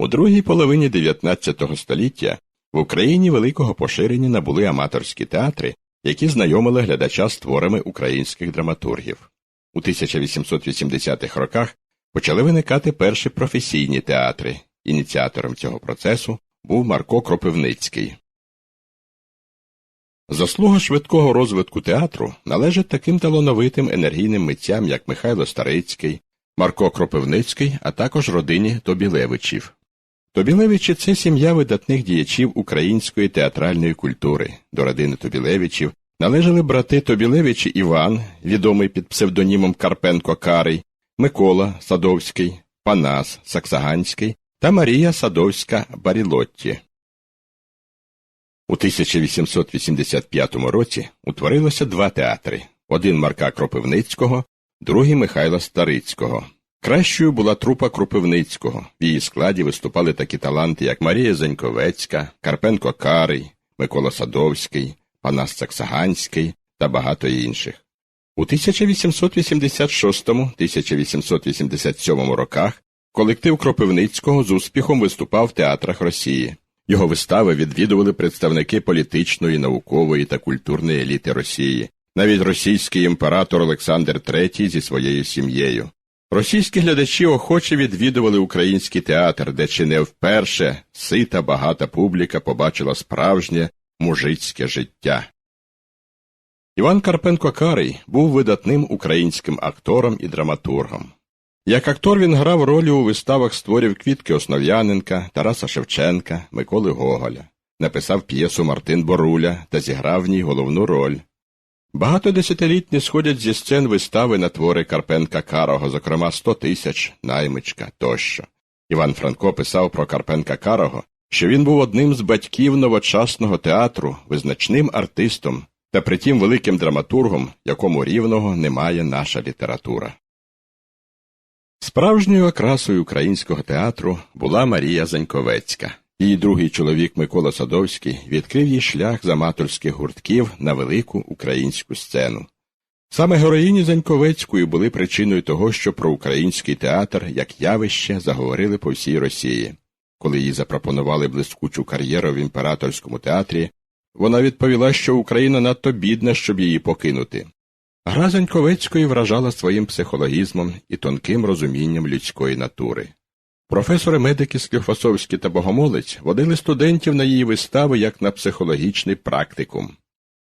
У другій половині 19 століття в Україні великого поширення набули аматорські театри, які знайомили глядача з творами українських драматургів. У 1880-х роках почали виникати перші професійні театри. Ініціатором цього процесу був Марко Кропивницький. Заслуга швидкого розвитку театру належить таким талановитим енергійним митцям, як Михайло Старицький, Марко Кропивницький, а також родині Тобілевичів. Тобілевичі це сім'я видатних діячів української театральної культури. До родини Тобілевичів належали брати Тобілевичі Іван, відомий під псевдонімом Карпенко Карий, Микола Садовський, Панас Саксаганський та Марія Садовська Барілотті. У 1885 році утворилося два театри один Марка Кропивницького, другий Михайла Старицького. Кращою була трупа Кропивницького. В її складі виступали такі таланти, як Марія Заньковецька, Карпенко Карий, Микола Садовський, Панас Саксаганський та багато інших. У 1886-1887 роках колектив Кропивницького з успіхом виступав в театрах Росії. Його вистави відвідували представники політичної, наукової та культурної еліти Росії, навіть російський імператор Олександр III зі своєю сім'єю. Російські глядачі охоче відвідували український театр, де чи не вперше сита багата публіка побачила справжнє мужицьке життя. Іван Карпенко Карий був видатним українським актором і драматургом. Як актор він грав ролі у виставах створів Квітки Основ'яненка, Тараса Шевченка, Миколи Гоголя, написав п'єсу Мартин Боруля та зіграв в ній головну роль. Багато десятиліть не сходять зі сцен вистави на твори Карпенка Карого, зокрема «Сто тисяч, наймичка тощо. Іван Франко писав про Карпенка Карого, що він був одним з батьків новочасного театру, визначним артистом та притім великим драматургом, якому рівного немає наша література. Справжньою окрасою українського театру була Марія Заньковецька. Її другий чоловік Микола Садовський відкрив їй шлях з аматорських гуртків на велику українську сцену. Саме героїні Заньковецької були причиною того, що про український театр як явище заговорили по всій Росії. Коли їй запропонували блискучу кар'єру в імператорському театрі, вона відповіла, що Україна надто бідна, щоб її покинути. Гра Заньковецької вражала своїм психологізмом і тонким розумінням людської натури. Професори медики Скліфосовський та Богомолець водили студентів на її вистави як на психологічний практикум.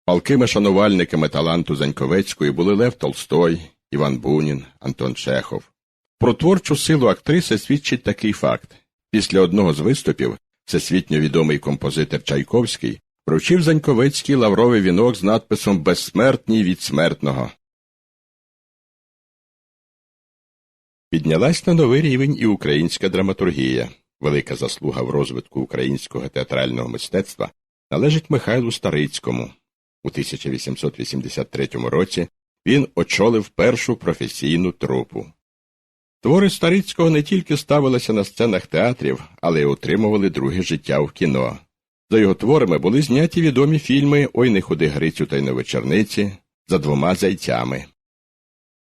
Палкими шанувальниками таланту Заньковецької були Лев Толстой, Іван Бунін, Антон Чехов. Про творчу силу актриси свідчить такий факт. Після одного з виступів всесвітньо відомий композитор Чайковський вручив Заньковецький лавровий вінок з надписом Безсмертній від смертного. Піднялась на новий рівень і українська драматургія. Велика заслуга в розвитку українського театрального мистецтва належить Михайлу Старицькому. У 1883 році він очолив першу професійну трупу. Твори Старицького не тільки ставилися на сценах театрів, але й отримували друге життя в кіно. За його творами були зняті відомі фільми Ой не ходи Грицю та й на за двома зайцями.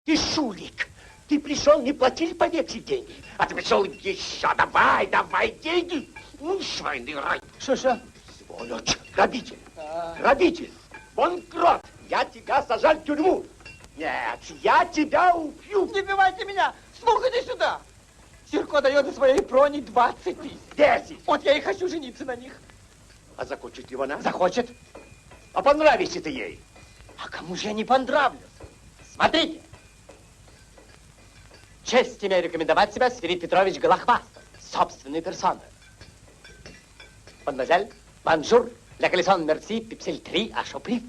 Ты шулик! Ты пришел, не платили по вексе деньги. А ты пришел еще, давай, давай деньги. Ну, швайный рай. Що? Сволочь, грабитель, грабитель, банкрот. Я тебя сажал в тюрьму. Нет, я тебя убью. Не бивайте меня! Слухайте сюда! Сирко дает за своей прони 20 тысяч. Десять. Вот я и хочу жениться на них. А закончит ли она? Захочет. А понравишься ты ей? А кому же я не понравлюсь? Смотрите. Честь имею рекомендовать себя Свирид Петрович Голохвастов, собственной персоной. Мадемуазель, бонжур, для колесон мерси, пипсель 3, а шопри.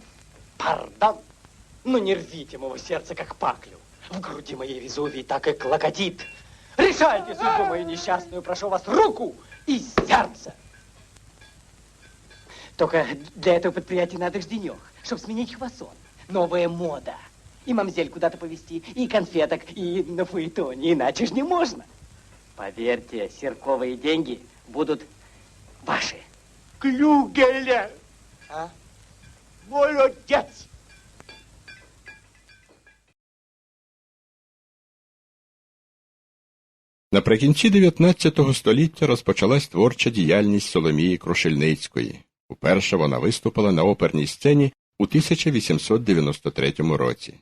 Пардон. Ну не рвите моего сердца, как паклю. В груди моей Везувий так и клокотит. Решайте судьбу мою несчастную, прошу вас, руку и сердце. Только для этого предприятия надо ж денег, чтобы сменить фасон. Новая мода. И мамзель куда-то повезти, и конфеток, и на фаэтоне, иначе ж не можно. Поверьте, серковые деньги будут ваши. Клюгеля. А? Молодец. Наприкінці 19 століття розпочалась творча діяльність Соломії Крушельницької. Уперше вона виступила на оперній сцені у 1893 році.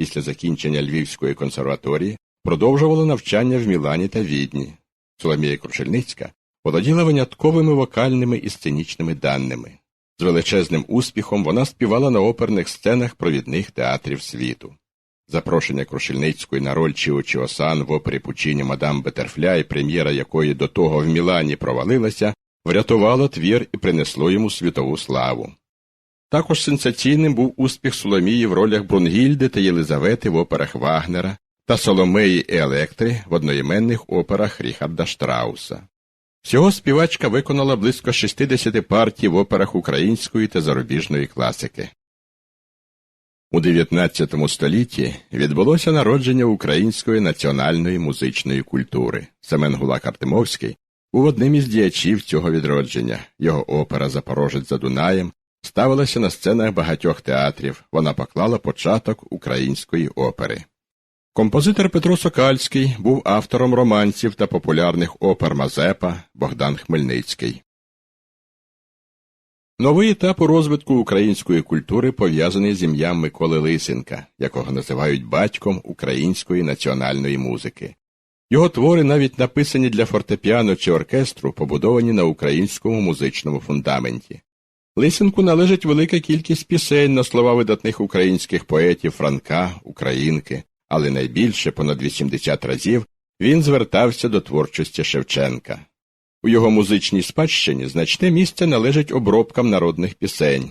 Після закінчення Львівської консерваторії продовжувала навчання в Мілані та Відні. Соломія Крушельницька володіла винятковими вокальними і сценічними даними. З величезним успіхом вона співала на оперних сценах провідних театрів світу. Запрошення Крушельницької на роль Чіо Чіосан в опері Пучині Мадам Бетерфляй, прем'єра якої до того в Мілані провалилася, врятувало твір і принесло йому світову славу. Також сенсаційним був успіх Соломії в ролях Брунгільди та Єлизавети в операх Вагнера та Соломеї Електри в одноіменних операх Ріхарда Штрауса. Всього співачка виконала близько 60 партій в операх української та зарубіжної класики. У XIX столітті відбулося народження української національної музичної культури. Семен Гулак Артемовський був одним із діячів цього відродження. Його опера Запорожець за Дунаєм ставилася на сценах багатьох театрів. Вона поклала початок української опери. Композитор Петро Сокальський був автором романсів та популярних опер Мазепа Богдан Хмельницький. Новий етап у розвитку української культури пов'язаний з ім'ям Миколи Лисенка, якого називають батьком української національної музики. Його твори, навіть написані для фортепіано чи оркестру, побудовані на українському музичному фундаменті. Лисенку належить велика кількість пісень на слова видатних українських поетів Франка, Українки, але найбільше, понад 80 разів, він звертався до творчості Шевченка. У його музичній спадщині значне місце належить обробкам народних пісень.